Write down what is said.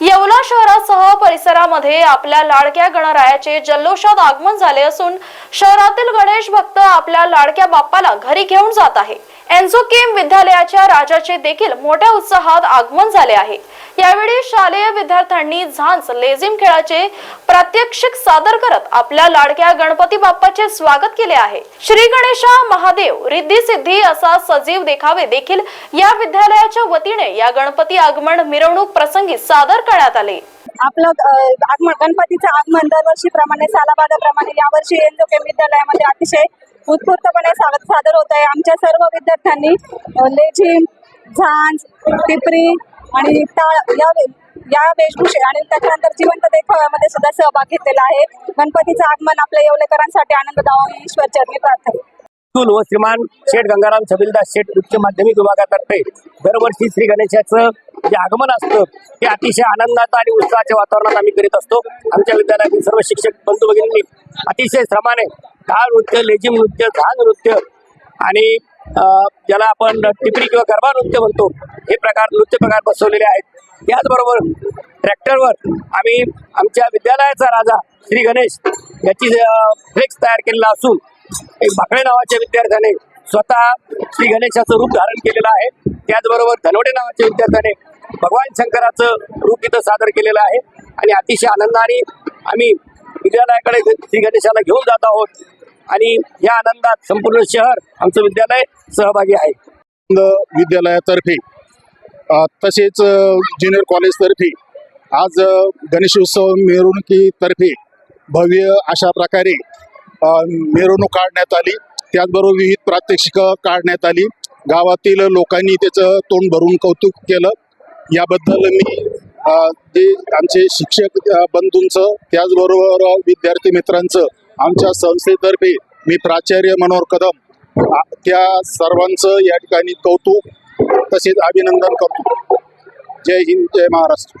येवला शहरासह परिसरामध्ये आपल्या लाडक्या गणरायाचे जल्लोषात आगमन झाले असून शहरातील गणेश भक्त आपल्या लाडक्या बाप्पाला घरी घेऊन जात आहे. एन्झोकेम विद्यालयाच्या राजाचे देखील मोठ्या उत्साहात आगमन झाले आहे. यावेळी शालेय विद्यार्थ्यांनी झांज लेझिम खेळाचे प्रात्यक्षिक सादर करत आपल्या लाडक्या गणपती बाप्पाचे स्वागत केले आहे. श्री गणेशा महादेव रिद्धी सिद्धी असा सजीव देखावे देखील या विद्यालयाच्या वतीने या गणपती आगमन मिरवणूक प्रसंगी सादर करण्यात आले. आपलं आगमन गणपतीचं आगमन दरवर्षीप्रमाणे सालाबादाप्रमाणे यावर्षी एनजोके विद्यालयामध्ये अतिशय उत्स्फूर्तपणे सादर होत आहे. आमच्या सर्व विद्यार्थ्यांनी लेझिम झांज टिपरी आणि टाळ या या वेशभूषे आणि त्याच्यानंतर जिवंत देखाव्यामध्ये सुद्धा सहभाग घेतलेला आहे. गणपतीचं आगमन आपल्या येवलेकरांसाठी आनंददाव ईश्वर चरणी प्रार्थना. स्कूल व श्रीमान शेठ गंगाराम छबिलदास शेठ उच्च माध्यमिक विभागातर्फे दरवर्षी श्री गणेशाचं जे आगमन असतं ते अतिशय आनंदाचं आणि उत्साहाच्या वातावरणात आम्ही करीत असतो. आमच्या विद्यालयातील सर्व शिक्षक बंधू भगिनींनी अतिशय श्रमाने काळ नृत्य लेझिम नृत्य झांज नृत्य आणि ज्याला आपण टिपरी किंवा गरबा नृत्य म्हणतो हे प्रकार नृत्य प्रकार बसवलेले आहेत. त्याचबरोबर ट्रॅक्टरवर आम्ही आमच्या विद्यालयाचा राजा श्री गणेश याची फ्लेक्स तयार केलेला असून एक भाकळे नावाच्या विद्यार्थ्याने स्वतः श्री गणेशाचं रूप धारण केलेलं आहे. त्याचबरोबर धनवडे नावाच्या विद्यार्थ्याने भगवान शंकराचं रूप इथं सादर केलेलं आहे. आणि अतिशय आनंदाने आम्ही विद्यालयाकडे श्री गणेशाला घेऊन जात आहोत. आणि या आनंदात संपूर्ण शहर आमचं विद्यालय सहभागी आहे. विद्यालयातर्फे तसेच ज्युनियर कॉलेजतर्फे आज गणेशोत्सव मिरवणुकीतर्फे भव्य अशा प्रकारे मिरवणूक काढण्यात आली. त्याचबरोबर विविध प्रात्यक्षिकं काढण्यात आली. गावातील लोकांनी त्याचं तोंड भरून कौतुक केलं. याबद्दल मी जे आमचे शिक्षक बंधूंचं त्याचबरोबर विद्यार्थी मित्रांचं आमच्या संस्थेतर्फे मी प्राचार्य मनोहर कदम त्या सर्वांचं या ठिकाणी कौतुक तसेच अभिनंदन करतो. जय हिंद जय महाराष्ट्र.